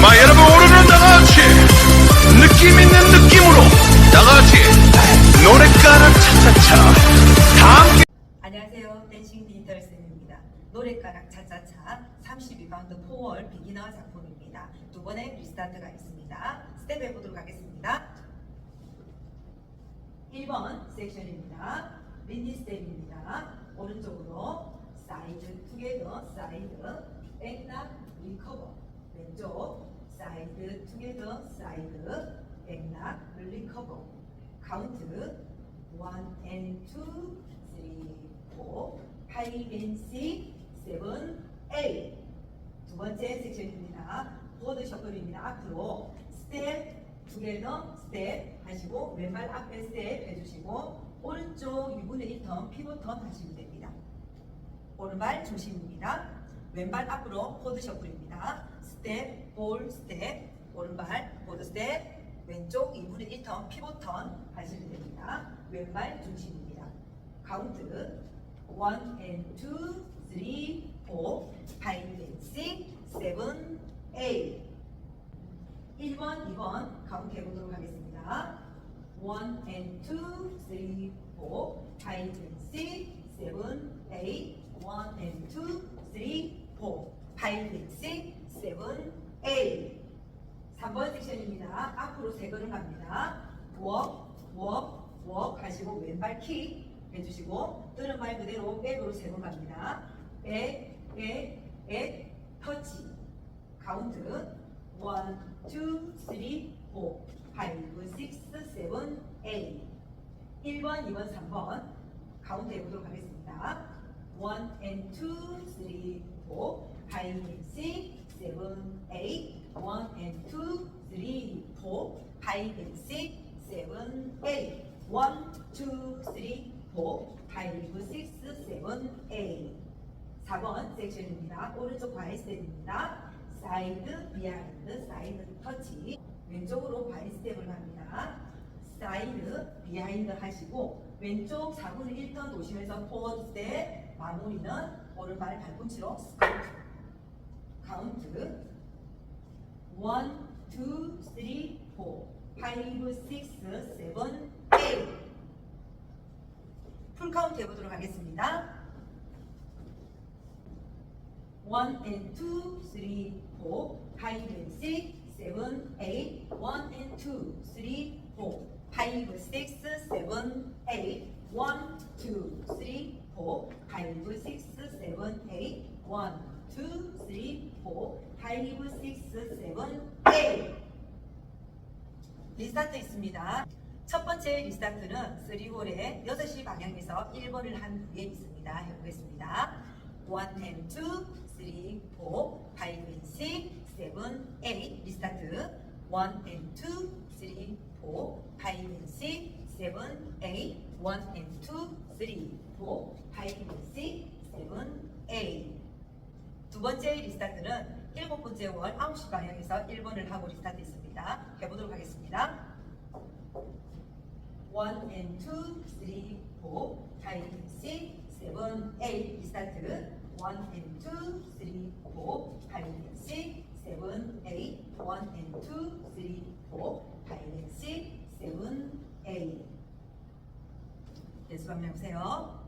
마 여러분 오늘은 다같이 느낌 있는 느낌으로 다같이 노래가락 차차차 다 함께 안녕하세요. 댄싱 디지털 쌤입니다. 노래가락 차차차 32바운드 4월 비기너 작품입니다. 두 번의 리스타트가 있습니다. 스텝 해보도록 하겠습니다. 1번 섹션입니다. 린디 스텝입니다. 오른쪽으로 사이드 투게더 사이드 백락 리커버 왼쪽 사이드 투게더 사이드 백락 리커버 카운트 1 and 2 3 4 5 and 6 7 8 두 번째 섹션입니다. 보드 셔플입니다. 앞으로 스텝 투게더 스텝 하시고 왼발 앞에 스텝 해주시고 오른쪽 2분의 1턴 피벗 턴 하시면 됩니다. 오른발 중심입니다. 왼발 앞으로 포드 셔플입니다. 스텝, 볼, 스텝, 오른발, 보드 스텝, 왼쪽 2분의 1턴 피벗 턴 하시면 됩니다. 왼발 중심입니다. 카운트 1 and 2, 3, 4, 5 and 6, 7, 8 1번, 2번 카운트 해보도록 하겠습니다. 1 and 2, 3, 4, 5 and 6, 7, 8 1 and 2, 3, 4 5 and 6, 7, 8 3번 섹션입니다. 앞으로 세 걸음 갑니다. walk, walk, walk 하시고 왼발 킥 해주시고 오른발 그대로 백으로 세 번 갑니다. 백, 백, 백, 터치 카운트 1, 2, 3, 4, 5, 6, 7, 8 1번, 2번, 3번 카운트 해보도록 하겠습니다. 1 and 2, 3, 4, 5 and 6, 7, 8 1 and 2, 3, 4 5 and 6, 7, 8 1, 2, 3, 4 5, 6, 7, 8 4번 섹션입니다. 오른쪽 바이 스텝입니다. 사이드, 비하인드, 사이드 터치. 왼쪽으로 바이 스텝을 갑니다. 사이드, 비하인드 하시고 왼쪽 4분의 1턴 도시면서 포워드 스텝 마무리는 오른발 발꿈치로 스쿼트. 카운트. 1, 2, 3, 4, 5, 6, 7, 8 풀카운트 해보도록 하겠습니다. 1 and 2, 3, 4, 5 and 6, 7, 8 1 and 2, 3, 4, 5, 6, 7, 8 1, 2, 3, 4, 5, 6, 7, 8 1, 2, 3, 4, 5, 6, 7, 8 리스타트 있습니다. 첫 번째 리스타트는 3홀에 6시 방향에서 1번을 한 후에 있습니다. 해보겠습니다. 1 and 2, 3, 4, 5 and 6, 7, 8 리스타트 1 and 2, 3, 4, 5 and 6, 7, 8 1 and 2, 3, 4, 5 and 6, 7, 8두 번째 리스타트는 일곱 번째 월 9시 방향에서 1번을 하고 리스타트 있습니다. 해보도록 하겠습니다. 1 and 2, 3, 4, 5, 6, 7, 8 리스타트 1 and 2, 3, 4, 5, 6, 7, 8 1 and 2, 3, 4, 5, 6, 7, 8 연습 한번 해보세요.